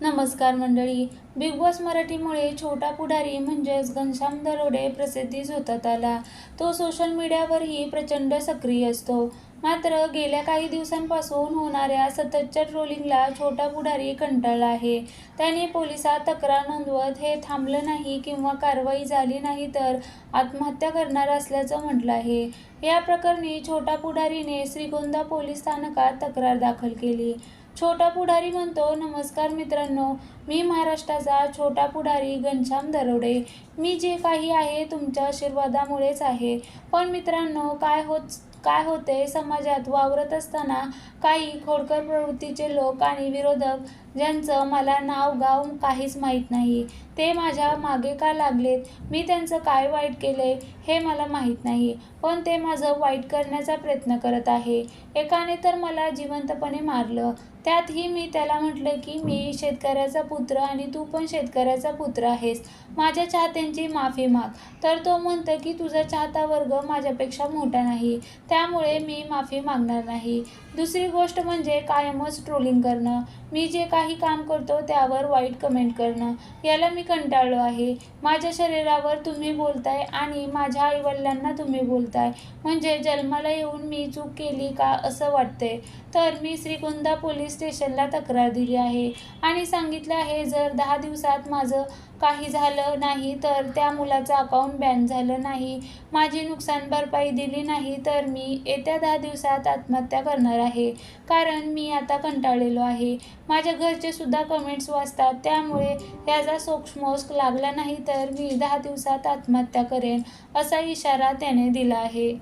नमस्कार मंडळी. Big boss मराठीमुळे छोटा पुढारी म्हणजेच घनश्याम दरोडे प्रसिद्धीस होतात आला. तो सोशल मीडियावरही प्रचंड सक्रिय असतो. मात्र गेल्या काही दिवसांपासून होणाऱ्या सततच्या ट्रोलिंगला छोटा पुढारी कंटाळला आहे. त्याने पोलिसात तक्रार नोंदवत हे थांबलं नाही किंवा कारवाई झाली नाही तर आत्महत्या करणार असल्याचं म्हटलं आहे. या प्रकरणी छोटा पुढारीने श्रीगोंदा पोलीस स्थानकात तक्रार दाखल केली. छोटा पुढारी म्हणतो नमस्कार मित्रांनो मी महाराष्ट्राचा छोटा पुढारी घनश्याम दरोडे. मी जे काही आहे तुमच्या आशीर्वादामुळेच आहे. पण मित्रांनो काय होत काय होते? समाजात वावरत असताना काही खोडकर प्रवृत्तीचे लोक आणि विरोधक ज्यांचं मला नाव गाव काहीच माहीत नाही ते माझ्या मागे का लागलेत? मी त्यांचं काय वाईट केले हे मला माहीत नाही पण ते माझं वाईट करण्याचा प्रयत्न करत आहे. एकाने तर मला जिवंतपणे मारलं त्यातही मी त्याला म्हटलं की मी शेतकऱ्याचा पुत्र आणि तू पण शेतकऱ्याचा पुत्र आहेस. माझ्या चाहत्यांची माफी माग. तर तो म्हणतो की तुझा चाहता वर्ग माझ्यापेक्षा मोठा नाही. त्यामुळे मी माफी मागणार नाही. दुसरी गोष्ट म्हणजे कायमच ट्रोलिंग करणं. मी जे काही काम करतो त्यावर वाईट कमेंट करणं. याला मी कंटाळलो आहे. माझ्या शरीरावर तुम्ही बोलताय आणि माझ्या आईवडिलांना तुम्ही बोलताय. म्हणजे जन्माला येऊन मी चूक केली का असं वाटतंय. तर मी श्रीगोंदा पोलीस स्टेशनला तक्रार दिली आहे. आणि सांगितलं आहे जर दहा दिवसात माझं काही झालं नाही तर त्या मुलाचं अकाउंट बॅन झालं नाही माझी नुकसान भरपाई दिली नाही तर मी येत्या दहा दिवसात आत्महत्या करणार आहे. कारण मी आता कंटाळलेलो आहे. माझ्या घरचे सुद्धा कमेंट्स वाचतात त्यामुळे याचा सोक्षमोस्क लागला नाही तर मी दहा दिवसात आत्महत्या करेन असा इशारा त्याने दिला आहे.